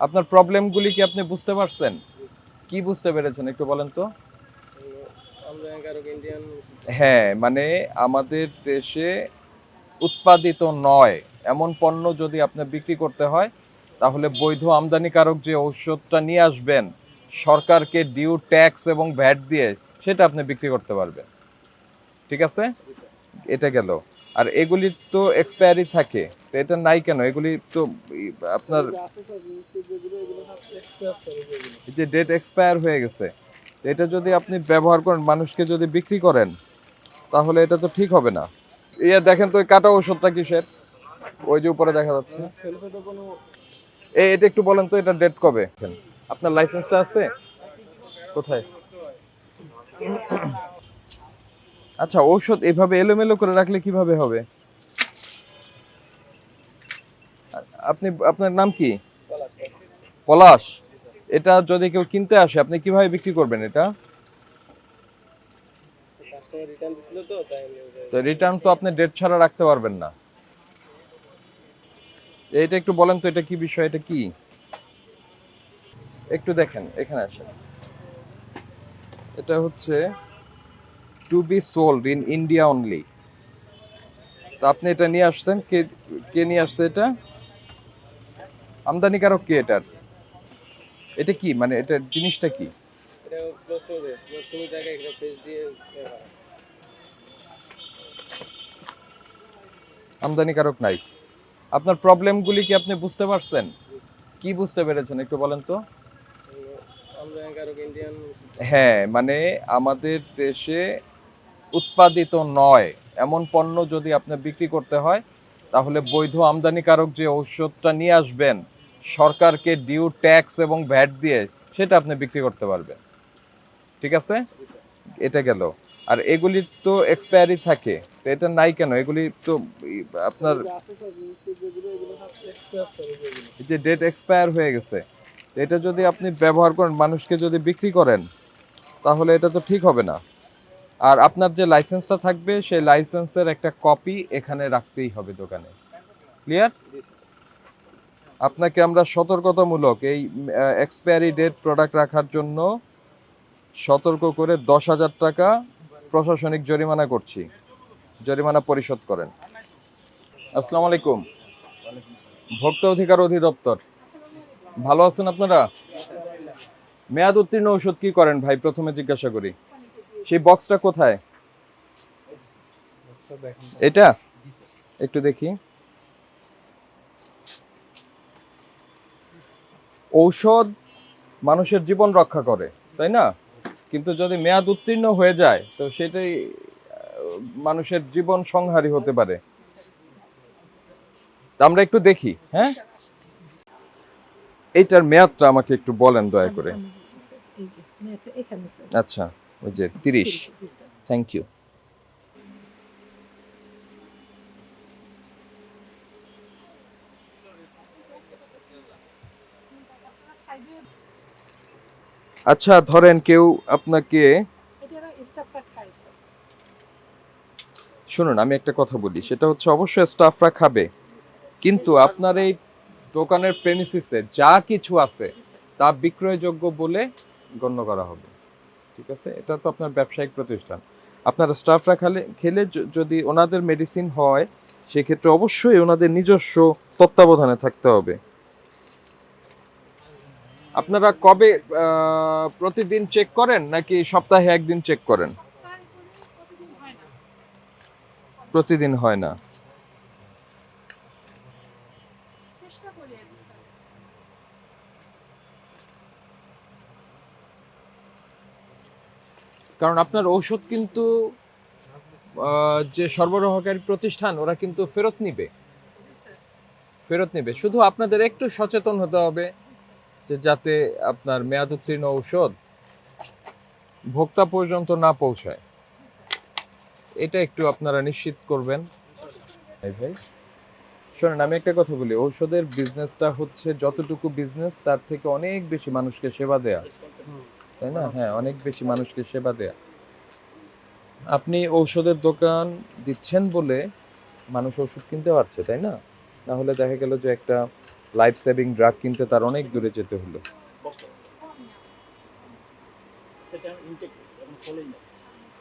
আপনার প্রবলেমগুলি কি আপনি বুঝতে পারছেন? কি বুঝতে পেরেছেন একটু বলেন তো? হ্যাঁ মানে আমাদের দেশে উৎপাদিত নয় এমন পণ্য যদি আপনি বিক্রি করতে হয় তাহলে বৈধ আমদানিকারক যে ঔষধটা নিয়ে আসবেন সরকারকে ডিউ ট্যাক্স এবং ভ্যাট দিয়ে সেটা আপনি বিক্রি করতে পারবেন। ঠিক আছে? এটা গেল। আর এগুলির তো এক্সপায়ারি থাকে। তো এটা নাই কেন? এগুলি তো আপনার যে ডেট এক্সপায়ার হয়ে গেছে। এটা যদি আপনি ব্যবহার করেন মানুষকে যদি বিক্রি করেন তাহলে এটা তো ঠিক হবে না। ইয়ে দেখেন তো ওই কাটা ওষুধটা কিসের? ওই যে উপরে দেখা যাচ্ছে। এই এটা একটু বলেন তো এটা ডেট কবে? আপনার লাইসেন্সটা আছে? কোথায়? আচ্ছা ঔষধ এভাবে এলোমেলো করে রাখলে কীভাবে হবে? আপনি, আপনার নাম কি? পলাশ। এটা যদি কেউ কিনতে আসে, আপনি কীভাবে বিক্রি করবেন এটা? আপনি এটা একটু বলেন এটা কি বিষয়, এটা কি? একটু দেখেন, এখানে আসেন। এটা হচ্ছে to be in India only তো আপনি এটা নিয়ে আসছেন, কে কে নিয়ে আসছে এটা? আমদানিকারক কি এটার এটা কি? মানে এটার জিনিসটা কি। আমদানিকারক নাই। আপনার প্রবলেমগুলি কি আপনি বুঝতে পারছেন? কি বুঝতে পেরেছেন একটু বলেন তো? হ্যাঁ মানে আমাদের দেশে উৎপাদিত নয়। এমন পণ্য যদি আপনি বিক্রি করতে হয় তাহলে বৈধ আমদানিকারক যে ঔষধটা নিয়ে আসবেন সরকারকে ডিউ ট্যাক্স এবং ভ্যাট দিয়ে সেটা আপনি বিক্রি করতে পারবেন। ঠিক আছে? এটা গেল। আর এগুলির তো এক্সপায়ারি থাকে। তো এটা নাই কেন? এগুলি তো আপনার যে ডেট এক্সপায়ার হয়ে গেছে। এটা যদি আপনি ব্যবহার করেন, মানুষকে যদি বিক্রি করেন, তাহলে এটা তো ঠিক হবে না। আর আপনার যে লাইসেন্সটা থাকবে, সেই লাইসেন্সের একটা কপি এখানে রাখতেই হবে দোকানে। ক্লিয়ার আপনাকে আমরা সতর্কতামূলক এই এক্সপায়ারি ডেট প্রোডাক্ট রাখার জন্য সতর্ক করে দশ হাজার টাকা প্রশাসনিক জরিমানা করছি। জরিমানা পরিশোধ করেন। আসসালামু আলাইকুম। ভোক্তা অধিকার অধিদপ্তর। ভালো আছেন আপনারা? মেয়াদ উত্তীর্ণ ওষুধ কি করেন ভাই? প্রথমে জিজ্ঞাসা করি। সেই বক্সটা কোথায়? এটা? একটু দেখি। ঔষধ মানুষের জীবন রক্ষা করে তাই না? কিন্তু যদি মেয়াদ উত্তীর্ণ হয়ে যায় তো সেটাই মানুষের জীবন সংহারী হতে পারে। আমরা একটু দেখি হ্যাঁ? এইটার মেয়াদটা আমাকে একটু বলেন দয়া করে। আচ্ছা ওই যে তিরিশ। থ্যাংক ইউ আচ্ছা ধরেন কেউ আপনাকে শুনুন আমি একটা কথা বলি সেটা হচ্ছে অবশ্যই স্টাফরা খাবে কিন্তু আপনার এই দোকানের প্রেমিসিসে যা কিছু আছে তা বিক্রয়যোগ্য বলে গণ্য করা হবে। ঠিক আছে? এটা তো আপনার ব্যবসায়িক প্রতিষ্ঠান। আপনার স্টাফরা খেলে খেলে যদি ওনাদের মেডিসিন হয় সেক্ষেত্রে অবশ্যই ওনাদের নিজস্ব তত্ত্বাবধানে থাকতে হবে। আপনারা কবে আহ, প্রতিদিন চেক করেন নাকি সপ্তাহে একদিন চেক করেন? প্রতিদিন হয় না। কারণ আপনার ঔষধ কিন্তু যে সরবরাহকারী প্রতিষ্ঠান ওরা কিন্তু ফেরত নিবে। ফেরত নিবে। শুধু আপনাদের একটু সচেতন হতে হবে। যে যাতে আপনার মেয়াদ উত্তীর্ণ ঔষধ ভোক্তা পর্যন্ত না পৌঁছায়। এটা একটু আপনারা নিশ্চিত করবেন। ভাই, শোনেন, আমি একটা কথা বলি। ঔষধের বিজনেসটা হচ্ছে যতটুকু বিজনেস তার থেকে অনেক বেশি মানুষকে সেবা দেয়া। তাই না? হ্যাঁ অনেক বেশি মানুষকে সেবা দেয়া। আপনি ঔষধের দোকান দিচ্ছেন বলে মানুষ ওষুধ কিনতে পারছে, তাই না? তাহলে দেখা গেল যে একটা লাইফ সেভিং ড্রাগ কিনতে তার অনেক দূরে যেতে হলো।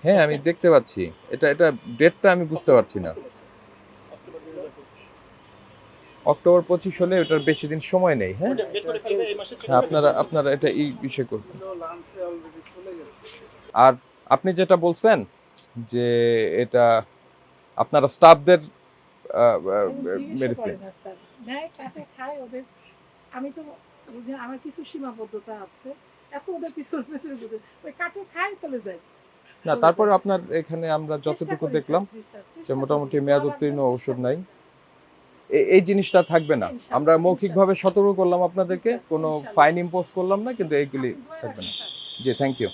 হ্যাঁ আমি দেখতে পাচ্ছি। এটা এটা ডেটটা আমি বুঝতে পারছি না। অক্টোবর পঁচিশ হলে ওটার বেশি দিন সময় নেই হ্যাঁ? হ্যাঁ, আপনারা আপনারা এটা এই বিষয়ে করবেন। আর আপনি যেটা বলছেন যে এটা আপনারা স্টাফদের মেডিসিন আমি তো বুঝি আমার কিছু সীমাবদ্ধতা আছে। এত ওদের পিছনে পিছনে ওই কাটে খায় চলে যায়। না তারপরে আপনার এখানে আমরা যতটুকু দেখলাম যে মোটামুটি। মেয়াদ উত্তীর্ণ ঔষধ নাই। এই জিনিসটা থাকবে না। আমরা। মৌখিকভাবে সতর্ক করলাম আপনাদেরকে। কোনো ফাইন ইম্পোজ করলাম না কিন্তু এইগুলি থাকবে না। জি থ্যাংক ইউ